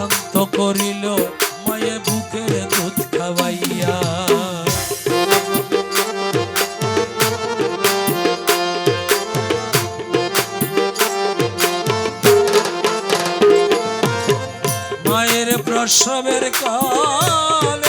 শান্ত করিল মায়ে বুকের দুধ খাওয়াইয়া। মায়ের প্রসবের কালে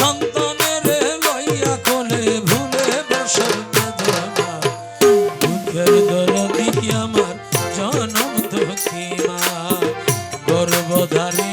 সন্তানের লইয়া কোলে ভুলে বসল দুঃখের দরদি আমার জনম দুঃখী মা। গর্ভধারিণী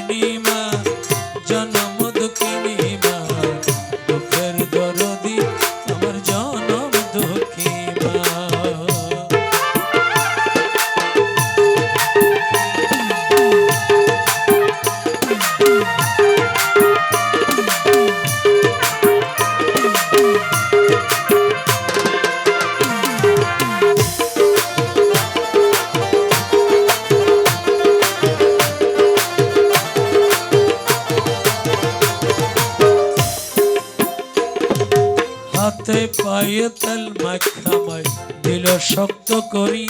পায়ে তেল মাখামাই দিল শক্ত করি।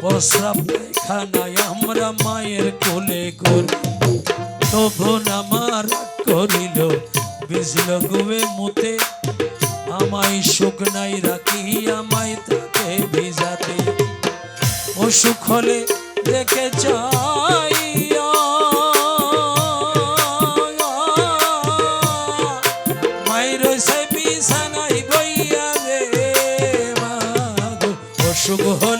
প্রস্রাব খানায় আমরা মায়ের কোলে করি তবু আমার করিল বিজল গুয়ে মুতে। আমায় শুকনাই রাখি আমায় তাকে ভিজাতে। অসুখ হলে দেখে যাইয়া অসুখ হলে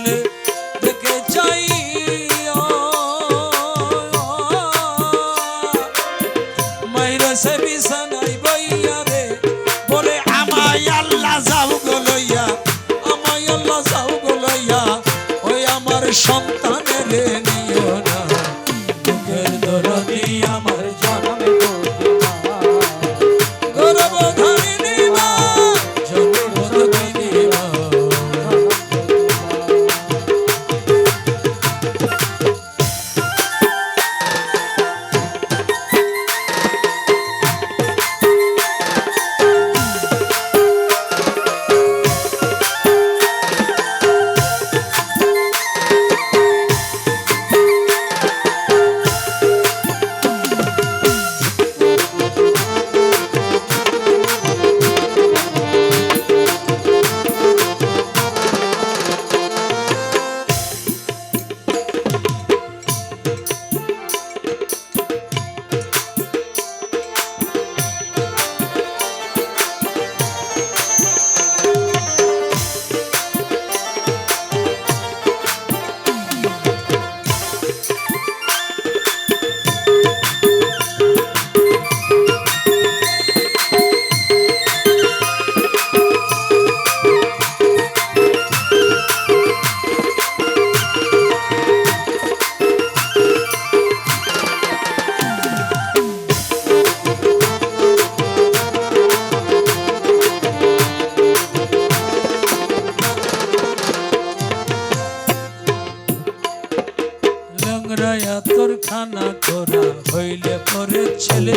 তোর খানা তোরা হইলে পরে ছেলে।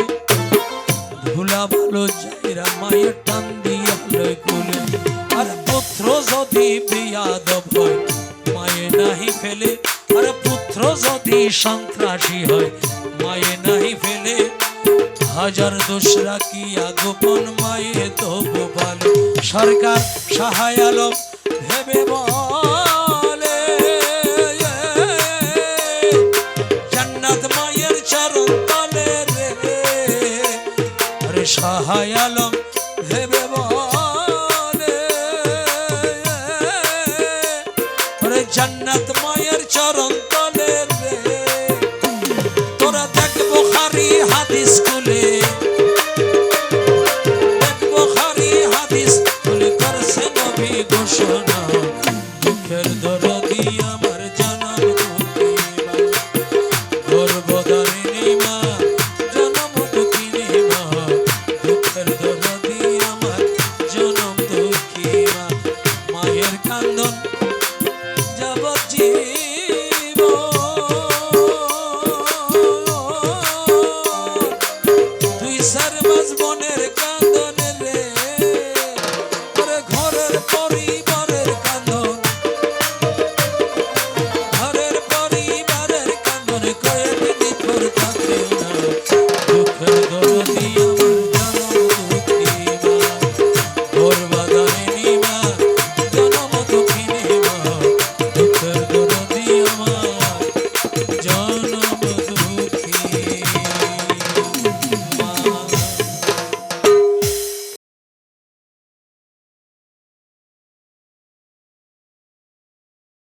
ধুলা ভালো যাইরা মায়ের টান দিয়া কোলে। আর পুত্র যদি বিয়াদ হয়, মায়ে নাহি ফেলে। আর পুত্র যদি সন্ত্রাসী হয়, মায়ে নাহি ফেলে। হাজার দোসরা কি আগোপন মায়ে তো গোপাল। সরকার সহায় আলম, ভেবে বলে। সহায় আলম ভেবে বলে জান্নাত মায়ের চরণ তলে তোরা দেখব খারি হাদিস খুলে। দেখব খারি হাদিস খুলে করছে ঘোষণা।